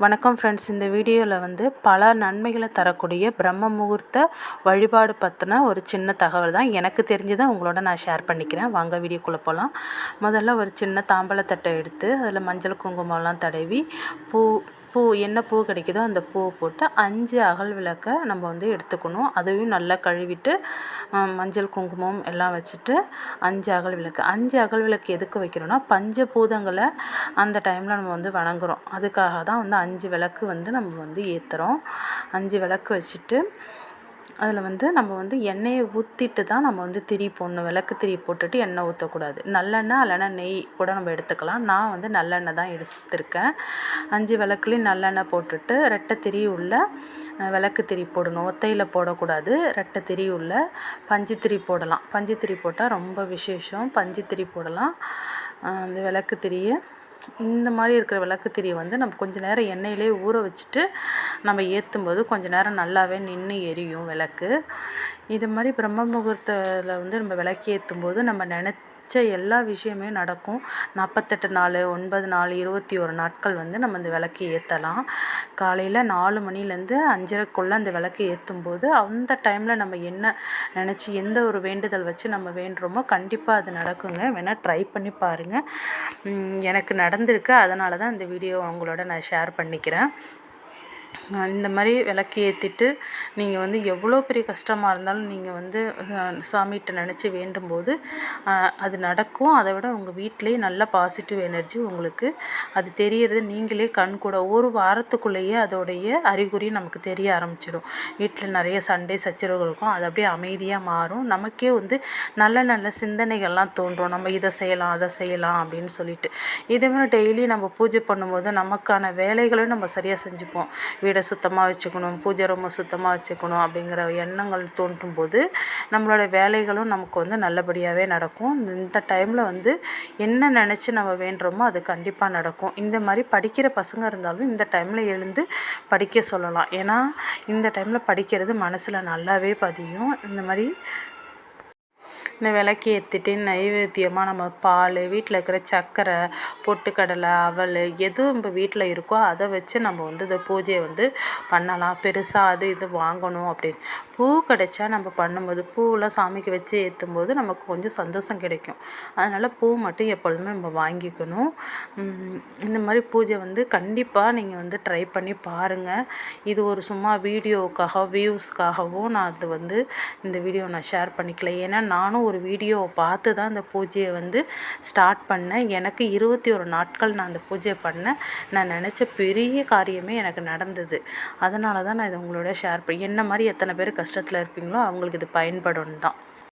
வணக்கம் ஃப்ரெண்ட்ஸ் இந்த வீடியோவில் வந்து பல நன்மைகளை தரக்கூடிய பிரம்ம முகூர்த்த வழிபாடு பற்றின ஒரு சின்ன தகவல் தான் எனக்கு தெரிஞ்சதை உங்களோட நான் ஷேர் பண்ணிக்கிறேன். வாங்க வீடியோக்குள்ளே போகலாம் முதல்ல ஒரு சின்ன தாம்பழத்தட்டை எடுத்து அதில் மஞ்சள் குங்குமம்லாம் தடவி பூ பூ என்ன பூ கிடைக்குதோ அந்த பூவை போட்டு அஞ்சு அகல் விளக்கை நம்ம வந்து எடுத்துக்கணும். அதையும் நல்லா கழுவிட்டு மஞ்சள் குங்குமம் எல்லாம் வச்சுட்டு அஞ்சு அகல் விளக்கு. அஞ்சு அகல் விளக்கு எதுக்கு வைக்கிறோன்னா பஞ்ச பூதங்களை அந்த டைமில் நம்ம வந்து வணங்குறோம். அதுக்காக தான் வந்து அஞ்சு விளக்கு வந்து நம்ம வந்து ஏற்றுறோம் அஞ்சு விளக்கு வச்சுட்டு அதில் வந்து நம்ம வந்து எண்ணெயை ஊற்றிட்டு தான் நம்ம வந்து திரி போடணும். விளக்கு திரி போட்டுட்டு எண்ணெய் ஊற்றக்கூடாது நல்லெண்ணெய் இல்லைன்னா நெய் கூட நம்ம எடுத்துக்கலாம். நான் வந்து நல்லெண்ணெய் தான் எடுத்துருக்கேன். அஞ்சு விளக்குலேயும் நல்லெண்ணெய் போட்டுட்டு ரெட்டை திரி உள்ள விளக்கு திரி போடணும். ஒத்தையில் போடக்கூடாது. ரெட்டை திரி உள்ள பஞ்சு திரி போடலாம். பஞ்சு திரி போட்டால் ரொம்ப விசேஷம். பஞ்சு திரி போடலாம். அந்த விளக்கு திரியை இந்த மாதிரி இருக்கிற விளக்கு திரியை வந்து நம்ம கொஞ்சம் நேரம் எண்ணெயிலே ஊற வச்சுட்டு நம்ம ஏற்றும் போது கொஞ்சம் நேரம் நல்லாவே நின்று எரியும் விளக்கு. இது மாதிரி பிரம்ம முகூர்த்தத்தில் வந்து நம்ம விளக்கு ஏற்றும்போது நம்ம நினச்ச மிச்ச எல்லா விஷயமே நடக்கும். நாற்பத்தெட்டு நாள் ஒன்பது நாள் இருபத்தி ஒரு நாட்கள் வந்து நம்ம அந்த விளக்கு ஏற்றலாம் காலையில் நாலு மணிலேருந்து அஞ்சரைக்குள்ளே அந்த விளக்கு ஏற்றும்போது அந்த டைமில் நம்ம என்ன நினச்சி எந்த ஒரு வேண்டுதல் வச்சு நம்ம வேண்டுறோமோ கண்டிப்பாக அது நடக்குங்க. வேணால் ட்ரை பண்ணி பாருங்கள் எனக்கு நடந்திருக்கு. அதனால தான் இந்த வீடியோ உங்களோட நான் ஷேர் பண்ணிக்கிறேன். இந்த மாதிரி விளக்கு ஏற்றிட்டு நீங்கள் வந்து எவ்வளோ பெரிய கஷ்டமாக இருந்தாலும் நீங்கள் வந்து சாமிகிட்ட நினச்சி வேண்டும்போது அது நடக்கும். அதை விட உங்கள் வீட்டிலே நல்ல பாசிட்டிவ் எனர்ஜி உங்களுக்கு. அது தெரியறது நீங்களே கண் கூட. ஒரு வாரத்துக்குள்ளேயே அதோடைய அறிகுறி நமக்கு தெரிய ஆரம்பிச்சிடும் வீட்டில் நிறைய சண்டை சச்சரவுகள் இருக்கும். அது அப்படியே அமைதியாக மாறும். நமக்கே வந்து நல்ல நல்ல சிந்தனைகள்லாம் தோன்றும். நம்ம இதை செய்யலாம் அதை செய்யலாம் அப்படின்னு சொல்லிட்டு. இதே மாதிரி டெய்லி நம்ம பூஜை பண்ணும்போது நமக்கான வேலைகளும் நம்ம சரியாக செஞ்சுப்போம். வீடை சுத்தமாக வச்சுக்கணும் பூஜை ரூமை சுத்தமாக வச்சுக்கணும் அப்படிங்கிற எண்ணங்கள் தோன்றும் போது நம்மளோட வேலைகளும் நமக்கு வந்து நல்லபடியாகவே நடக்கும். இந்த டைமில் வந்து என்ன நினச்சி நம்ம வேண்டுறோமோ அது கண்டிப்பாக நடக்கும். இந்த மாதிரி படிக்கிற பசங்க இருந்தாலும் இந்த டைமில் எழுந்து படிக்க சொல்லலாம். ஏன்னா இந்த டைமில் படிக்கிறது மனசில் நல்லாவே பதியும். இந்த மாதிரி இந்த விளக்கு ஏற்றிட்டு நைவேத்தியமாக நம்ம பால் வீட்டில் இருக்கிற சர்க்கரை பொட்டுக்கடலை அவல் எது நம்ம வீட்டில் இருக்கோ அதை வச்சு நம்ம வந்து இந்த பூஜையை வந்து பண்ணலாம். பெருசாக அது இது வாங்கணும் அப்படின்னு. பூ கிடைச்சா நம்ம பண்ணும்போது பூவெலாம் சாமிக்கு வச்சு ஏற்றும்போது நமக்கு கொஞ்சம் சந்தோஷம் கிடைக்கும். அதனால் பூ மட்டும் எப்பொழுதுமே நம்ம வாங்கிக்கணும். இந்த மாதிரி பூஜை வந்து கண்டிப்பாக நீங்கள் வந்து ட்ரை பண்ணி பாருங்கள் இது ஒரு சும்மா வீடியோவுக்காக வியூஸ்க்காகவும் நான் அது வந்து இந்த வீடியோ நான் ஷேர் பண்ணிக்கல. ஏன்னா நானும் ஒரு வீடியோவை பார்த்து தான் இந்த பூஜையை வந்து ஸ்டார்ட் பண்ணேன். எனக்கு இருபத்தி ஒரு நாட்கள் நான் அந்த பூஜையை பண்ணேன். நான் நினச்ச பெரிய காரியமே எனக்கு நடந்தது. அதனால தான் நான் இதை உங்களோட ஷேர் பண்ணி என்ன மாதிரி எத்தனை பேர் கஷ்டத்தில் இருப்பீங்களோ அவங்களுக்கு இது பயன்படும் தான்